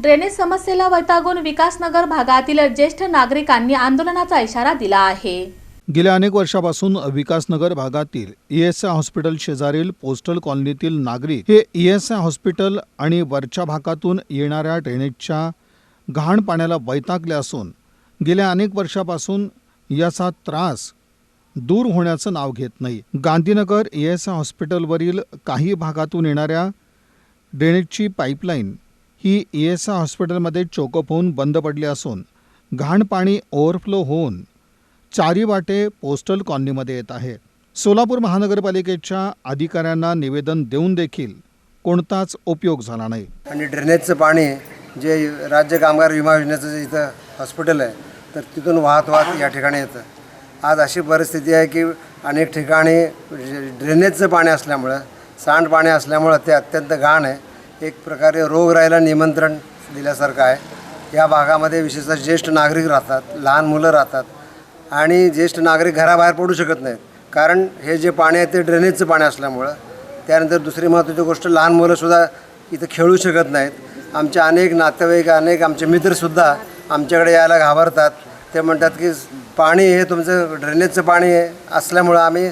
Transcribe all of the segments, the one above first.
Drainage समस्येला वैतागून विकासनगर भागातील ज्येष्ठ नागरिकांनी आंदोलनाचा इशारा दिला आहे. गेल्या अनेक वर्षापासून विकासनगर भागातील ईएसआय हॉस्पिटल शेजारील पोस्टल कॉलनीतील नागरिक हे ईएसआय हॉस्पिटल आणि वरच्या भागातून येणाऱ्या ड्रेनेजच्या घाण पाण्याला वैतागले असून गेल्या अनेक वर्षापासून याचा त्रास दूर होण्याचं नाव घेत नाही. गांधीनगर ईएसआय हॉस्पिटलवरील काही भागातून येणाऱ्या ड्रेनेजची पाईपलाईन ही ईएसआय हॉस्पिटलमध्ये चोकअप होऊन बंद पडली असून घाण पाणी ओव्हरफ्लो होऊन चारी वाटे पोस्टल कॉलनीमध्ये येत आहे. सोलापूर महानगरपालिकेच्या अधिकाऱ्यांना निवेदन देऊन देखील कोणताच उपयोग झाला नाही. आणि ड्रेनेजचं पाणी जे राज्य कामगार विमा योजनेचं जे इथं हॉस्पिटल आहे तर तिथून वाहत वाहत या ठिकाणी येतं. आज अशी परिस्थिती आहे की अनेक ठिकाणी ड्रेनेजचं पाणी असल्यामुळं सांडपाणी असल्यामुळं ते अत्यंत घाण आहे. एक प्रकारे रोगराईला निमंत्रण दिल्यासारखं आहे. या भागामध्ये विशेषतः ज्येष्ठ नागरिक राहतात लहान मुलं राहतात आणि ज्येष्ठ नागरिक घराबाहेर पडू शकत नाहीत. कारण हे जे पाणी आहे ते ड्रेनेजचं पाणी असल्यामुळं. त्यानंतर दुसरी महत्त्वाची गोष्ट लहान मुलंसुद्धा इथं खेळू शकत नाहीत. आमचे अनेक नातेवाईक अनेक आमचे मित्रसुद्धा आमच्याकडे यायला घाबरतात. ते म्हणतात की पाणी हे तुमचं ड्रेनेजचं पाणी आहे असल्यामुळं आम्ही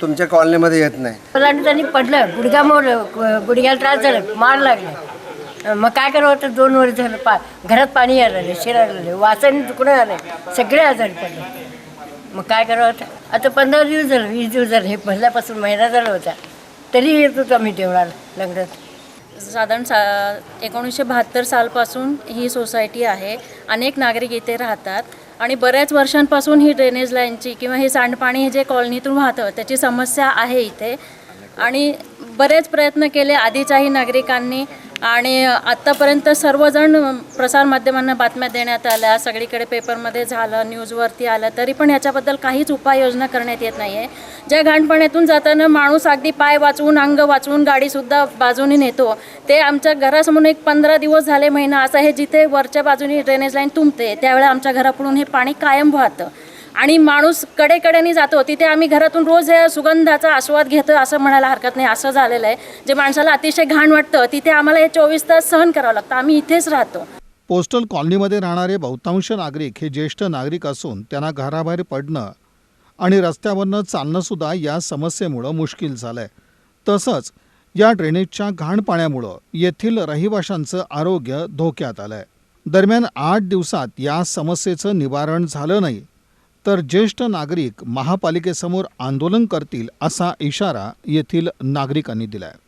तुमच्या कॉलनीमध्ये येत नाही. त्यांनी पडलं. गुडघा मोडलं गु- गुडघ्याला त्रास झाला. मार लागले. मग काय करावं होतं दोन वर्ष झालं पा घरात पाणी यायला लागले शिरायला लागले. वासाने दुखणं आले सगळे आजारी पडले. मग काय करावं होतं आता पंधरा दिवस झालं वीस दिवस झाले. हे पहिल्यापासून महिना झाला होता. तरी येत होतो आम्ही देवळाला लंगडत साधारण सा एकोणीसशे बहात्तर सालपासून ही सोसायटी आहे. अनेक नागरिक इथे राहतात. आणि बऱ्याच वर्षांपासून ही ड्रेनेज लाईनची किंवा हे सांडपाणी हे जे कॉलनीतून वाहतं त्याची समस्या आहे इथे. आणि बरेच प्रयत्न केले आधीच्याही नागरिकांनी. आणि आत्तापर्यंत सर्वजण प्रसारमाध्यमांना बातम्या देण्यात आल्या सगळीकडे पेपरमध्ये झालं न्यूजवरती आलं तरी पण याच्याबद्दल काहीच उपाययोजना करण्यात येत नाही आहे ज्या घाणपणातून जाताना माणूस अगदी पाय वाचवून अंग वाचवून गाडीसुद्धा बाजूने नेतो ते आमच्या घरासमोर एक पंधरा दिवस झाले महिना असं हे जिथे वरच्या बाजूने ड्रेनेज लाईन तुंबते त्यावेळेला आमच्या घरापुढून हे पाणी कायम वाहतं. आणि माणूस कडेकड्याने जातो. तिथे आम्ही घरातून रोज या सुगंधाचा आस्वाद घेतो असं म्हणायला हरकत नाही. असं झालेलं आहे. जे माणसाला अतिशय घाण वाटतं तिथे आम्हाला हे चोवीस तास सहन करावं लागतं. आम्ही इथेच राहतो. पोस्टल कॉलनीमध्ये राहणारे बहुतांश नागरिक हे ज्येष्ठ नागरिक असून त्यांना घराबाहेर पडणं आणि रस्त्यावरनं चालणंसुद्धा या समस्येमुळं मुश्किल झालं आहे तसंच या ड्रेनेजच्या घाण पाण्यामुळं येथील रहिवाशांचं आरोग्य धोक्यात आलं आहे दरम्यान आठ दिवसात या समस्येचं निवारण झालं नाही. तर ज्येष्ठ नागरिक महापालिकेसमोर आंदोलन करतील असा इशारा येथील नागरिकांनी दिला आहे